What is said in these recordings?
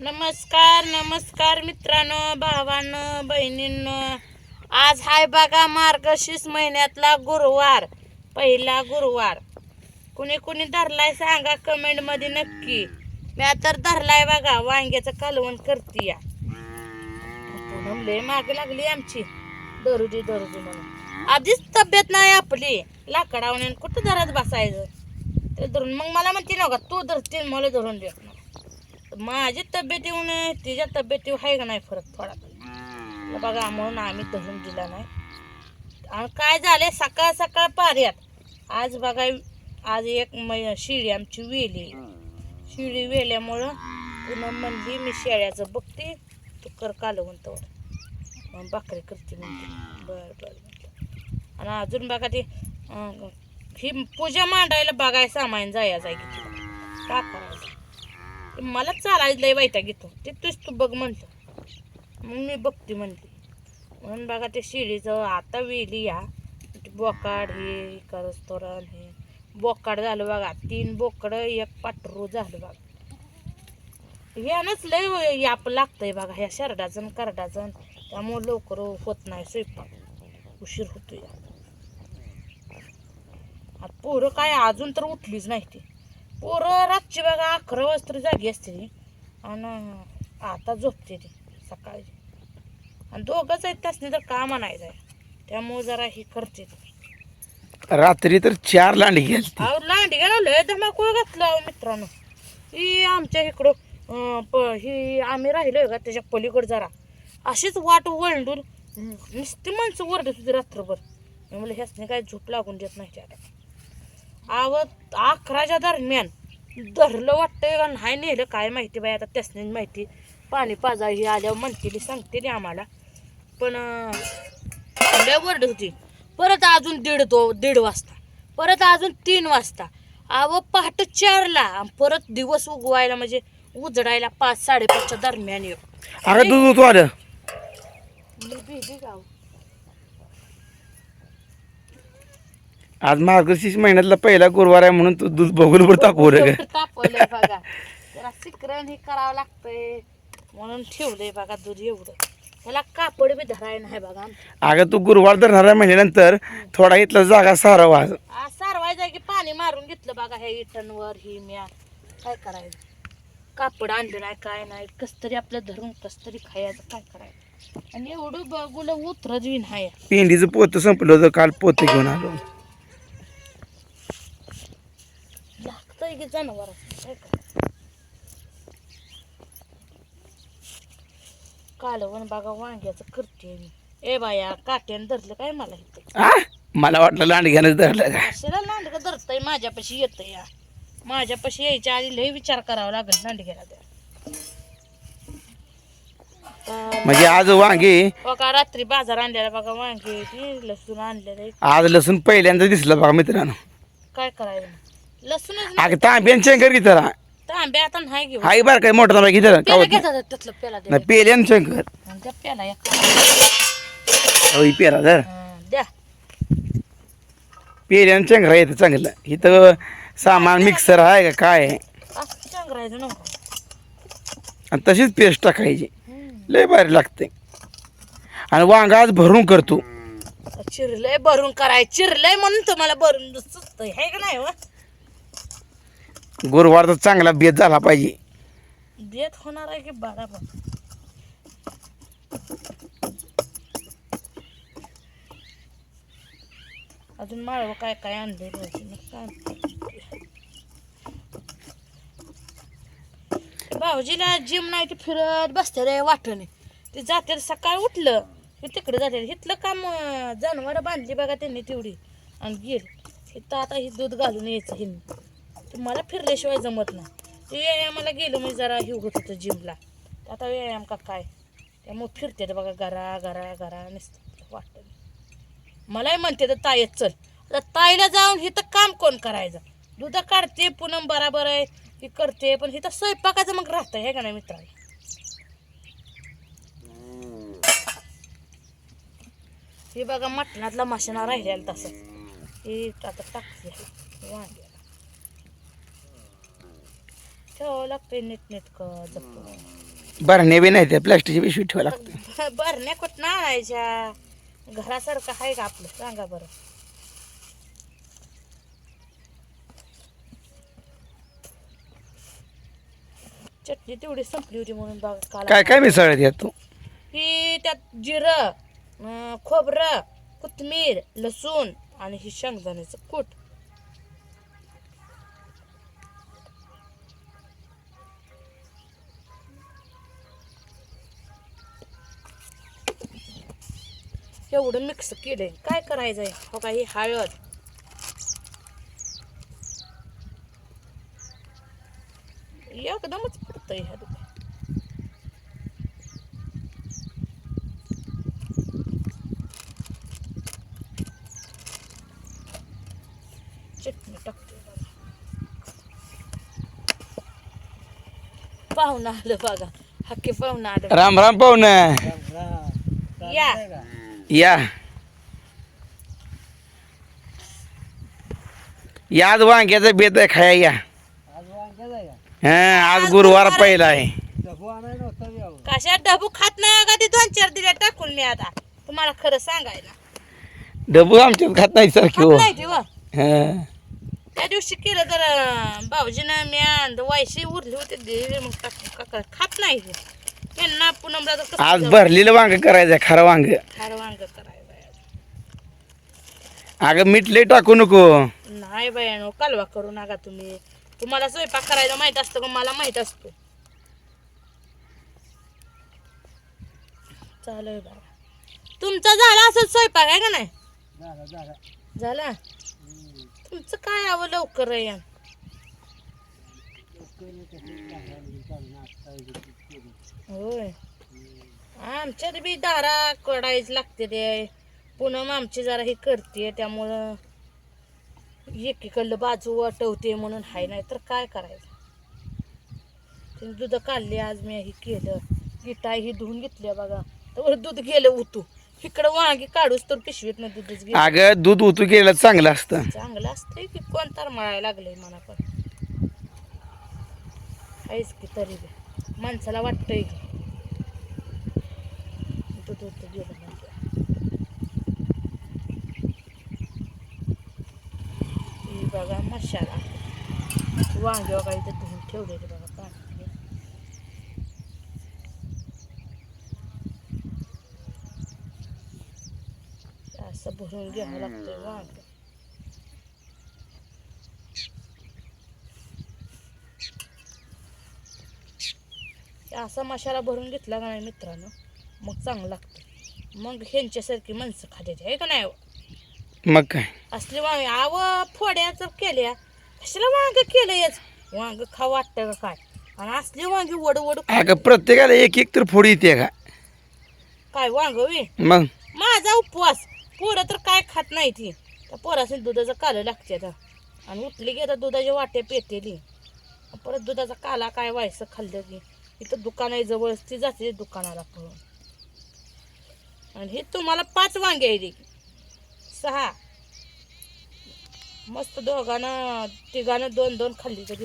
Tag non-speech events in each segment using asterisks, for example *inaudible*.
नमस्कार नमस्कार मित्रांनो भावांनो बहिणींनो. आज हाय बघा मार्गशीर्ष महिन्यातला गुरुवार पहिला गुरुवार. कुणी कुणी धरलाय सांगा कमेंटमध्ये नक्की. मी तर धरलाय बघा वांग्याचं कालवण करते या. लय मागे लागली आमची. दरुजी दरुजी म्हणून. आधीच तब्येत नाही आपली. लाकडावून कुठं धरत बसायचं? ते धरून मग मला म्हणते ना का तू धरतील मला धरून दे माझी तब्येत येऊन तिच्या तब्येत आहे का नाही फरक थोडा? बघा म्हणून आम्ही धरून दिला नाही. आणि काय झाले? सकाळ सकाळ पार्यात आज बघा आज एक मै शिडी आमची वेली. शिडी वेल्यामुळं पुन्हा म्हणली मी शेळ्याचं बघते तू कर कालवून तर मग भाकरी करते म्हणते. बरं बरं आणि अजून बघा ते ही पूजा मांडायला बघाय सामान जायचं जाय की का करायचं? मला चालायचं लय वाईटा घेतो ते तूच तू बघ म्हणतो. मग मी बघते म्हणते. म्हणून बघा ते शिडीचं आता वेली या. ते बोकाड हे करस तोरण हे. बोकाड झालं बघा. तीन बोकड एक पाटरू झालं बघा. ह्यानंच लय याप लागतंय बघा. ह्या शरडाचं करडाजण करडाचं लवकर होत नाही स्वयंपाक. उशीर होतोय. आता पोरं काय अजून तर उठलीच नाही ती. पोरं रातची बघा अकरा वाजता तरी जागी असते ती. आणि आता झोपते ती सकाळी. आणि दोघंच आहेत त्यासनी तर का म्हणायचं आहे त्यामुळे जरा ही करते ती. रात्री तर चार लांडी गेली अहो लांडी गेला लय धमाकूळ घातलं अहो मित्रांनो. ही आमच्या इकडं अं, प ही आम्ही राहिलोय का त्याच्या पलीकडे जरा. अशीच वाट वळडून नुसती माणसं वरडत होती रात्रभर. मी म्हणलं ह्यासने काय झोप लागून देत नाही त्या आव अकराच्या दरम्यान धरलं वाटतंय का नाही नेलं काय माहिती बाई आता त्यासने माहिती. पाणी पाजा ही आल्यावर म्हणतेली सांगतेली आम्हाला. पण लय वरडत होती. परत अजून दीड दो दीड वाजता. परत अजून तीन वाजता. अव पहाटे चारला परत दिवस उगवायला म्हणजे उजडायला पाच साडेपाचच्या दरम्यान येऊ. अगं दूध तू आलं. मी भीती गाव. आज मार्गशीर्ष महिन्यातला पहिला गुरुवार आहे म्हणून तू दूध बघून तापवलं ग तापवलंय बघा. जरा सिकरण हे करावं लागतंय. म्हणून ठेवलंय बघा दूध एवढं. त्याला कापड बी धराय नाही बघा अगं तू गुरुवार धरणाऱ्या महिन्यानंतर थोडा इथला जागा सारावा. आज आज सारवायचं की पाणी मारून घेतलं बघा ह्या इटनवर ही म्या. काय करायचं? कापड आणलं नाही काय नाही. कस तरी आपलं धरून कस तरी खायचं काय करायचं? आणि एवढं बघूला उतरत बी नाही. पिंडीचं पोतं संपलं होतं काल पोतं घेऊन आलो. की जनावर. कालवण बघा वांग्याचं करते मी. ए बाया काट्यानं धरलं काय मला इथं? आ? मला वाटलं लांडग्यानंच धरलं का कशाला लांडगं धरतंय? माझ्यापाशी येतं या. माझ्यापाशी यायच्या आधी लय विचार करावा लागेल लांडग्याला त्या. म्हणजे आज वांगे बघा रात्री बाजार आणलेला बघा वांगे ती लसूण आणलेलं आज लसूण पहिल्यांदा दिसलं बघा मित्रांनो. काय करायचं? लसूणच अगं तांब्यान शंकर त्याला तांबे आता नाही घेऊ. हाय बरं काय मोठा तांब्या घेतला पेला घेतात त्यातलं पेला द्या नाही पेल्यान शंकर. आणि त्या पेला एक. पेला जर. हं, द्या. शंकर येतं चांगलं. इथं सामान मिक्सर आहे का काय आहे? असं चांगरायचं नको. आणि तशीच पेस्ट टाकायची. हं. लय भारी लागते. आणि वांगा आज भरून करतो. चिरलंय भरून कराय चिरलंय म्हणून तुम्हाला भरून सुचतंय. हे का नाही हो? गुरुवार तर चांगला बेत झाला पाहिजे. देत होणार आहे की बराबर? अजून माळव काय काय आणले भाऊजीला जिम नाही ते फिरत बसते रे वाटणे. ते जाते सकाळ उठलं की तिकडे जाते. इथलं काम जनावर बांधली बघा त्यांनी तेवढी. आणि गेली. इथं आता ही दूध घालून यायचं हिंदी मला फिरल्याशिवाय जमत नाही. ते व्यायामाला गेलो मी जरा हे होत होतं जिमला आता व्यायाम का काय? त्यामुळे फिरते तर बघा गरा गरा गरा नुसतं वाटतं. मलाही म्हणते तर ताईत चल. आता ताईला जाऊन इथं काम कोण करायचं? दूध काढते पुन्हा बराबर आहे ही करते पण इथं स्वयंपाकाचं मग राहतं हे का नाही मित्रांनो? हे बघा मटणातला मशिना राहिलेला तसं. हे आता टाकते. वांग्याला ठेवावं लागतंय नीट नीट जपून बी नाही त्या प्लास्टिकची पिशवी ठेवावं लागतं बरण्या *laughs* कुठं आणायच्या? घरासारखं आहे का आपलं? सांगा बरं. चटणी तेवढी संपली होती म्हणून बघा काल काय काय मिसळत यात तू? ही त्यात जिरं अं, खोबरं कोथमीर लसूण आणि ही शेंगदाण्याचं कूट. एवढं मिक्स केलंय. काय करायचंय? हो का ही हळद. एकदमच पडतंय ह्या दुकान चटणी टाकते. पाहुणं आलं बघा. हक्के पाहुणं आलं. राम राम पाहुण. या. या. या आज वांग्याचा बेत आहे खाया या. हा आज गुरुवार पहिला आहे. कशा डबू? खात नाही का ते दोन चार दिल्या टाकून मी आता. तुम्हाला खरं सांगायला. डबू आमच्यात खात नाही सारखी हो. खात नाही ते व. हा. त्या दिवशी केलं तर अं, भाऊजीनं मी वायशी उरली होती दिली मग टाकून खात नाही ते. पुनमला तर आज? भरलेलं वांग करायचं खरं वांग. खारं वांग करायचं आहे. अगं मीठ लय टाकू नको. नाही बायानो कालवा करू नका तुम्ही. तुम्हाला स्वयंपाक करायला माहीत असतं का मला माहीत असतो. चालू आहे बाबा. तुमचा झाला असं स्वयंपाक आहे का नाही? झाला तुमचं काय हवं लवकर आहे? यान? होय. आमच्यात बी दारा कडायच लागते ते. पूनम आमची जरा ही करते त्यामुळं एकीकडलं बाजू वाटवते म्हणून हाय नाही तर काय करायचं? तिने दूध काढले आज मी हे केलं. गिटाय ही धुवून घेतल्या बघा. तर दूध गेलं उतू. इकडं वांगी काढूच तर पिशवीत दूधच गेलं. अगं दूध उतू केलं चांगलं असतं. चांगलं असतंय की कोण तर मळायला लागलंय मला पण आहेच की तरी बी. माणसाला वाटतंय गेलं बघा मशाला. वांगे वगैरे इथं धुवून ठेवलेले बघा पाणी असं भरून घ्यावं लागतंय वांग. असा मसाला भरून घेतला का नाही मित्रांनो? मग चांगलं लागतं. मग ह्यांच्यासारखी माणसं खाते आहे का नाही हो? मग काय? असले वांगे. आव फोड्या जर केल्या. कशाला वांग केलं याच? वांग खा वाटतं का काय? आणि असले वांगे वड वड अगं प्रत्येकाला एक एक तर फोडी येते का? काय वांग वे मग? माझा उपवास. पोरं तर काय खात नाही ती. त्या पोरासने दुधाचं कालं लागते आता. आणि उठली की आता दुधाच्या वाट्या पेटेली परत दुधाचा काला काय व्हायचं खाल्लं की? इथं दुकान आहे जवळच ती जाते दुकानाला पळून आणि हे तुम्हाला पाच वांगे आहे सहा. मस्त दोघांना तिघांना दोन दोन खाल्ली तरी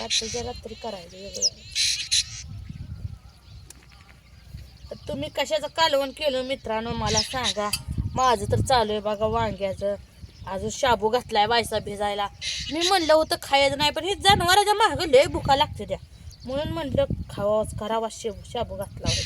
रात्रीच्या रात्री करायचं वेगळं. तर तुम्ही कशाचं कालवण केलं मित्रांनो मला सांगा. माझं तर चालू आहे बघा वांग्याचं. अजून शाबू घातलाय वायसा भिजायला. मी म्हणलं होतं खायचं नाही पण हे जनावराच्या मागं लय भुका लागते त्या. म्हणून म्हणलं खावाच करावा शेबू शाबू घातला होता.